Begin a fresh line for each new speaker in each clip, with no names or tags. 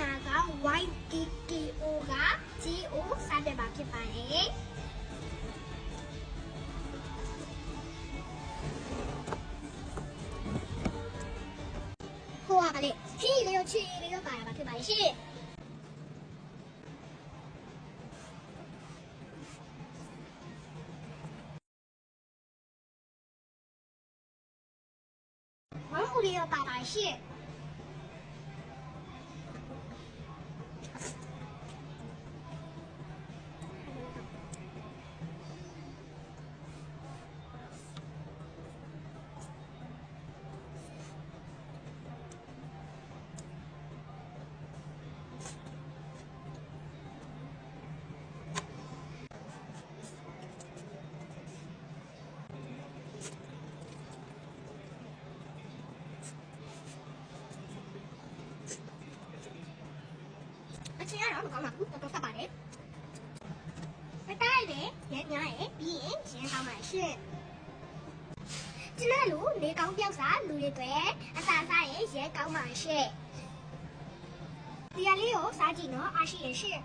နာက YDKO က GO စတဲ့ပါဖြစ်ပါတယ်ဟိုကလေခီးလေးရောချီလေးရောပါတာဖြစ်ပါရဲ့ရှင်ဝမ်းမူလေးရောပါပါ ရှင်အချင်းကတော့မကောင်းပါဘူးတော်တော်ဆက်ပါတယ်မတိုက်လေရဲညာရဲ့ပြီးရင်ရင်းကောင်းပါရှင့်ကျမတို့လေကောင်းပြောက်စားလူတွေတွေအသာစားရဲ့ရဲကောင်းပါရှင့်ဒီရလေးကိုစားကြည့်နော်အားရှိရရှင့်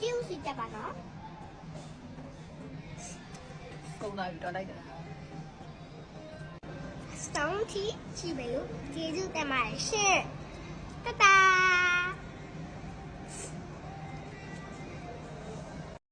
ကျူးစီတက်ပါနော်
ကုန်လာပြီတော်လိုက်တယ်
စောင်းတီကြည့်ပဲလို့ကျေးဇူးတင်ပါတယ်ရှင့် 拜拜。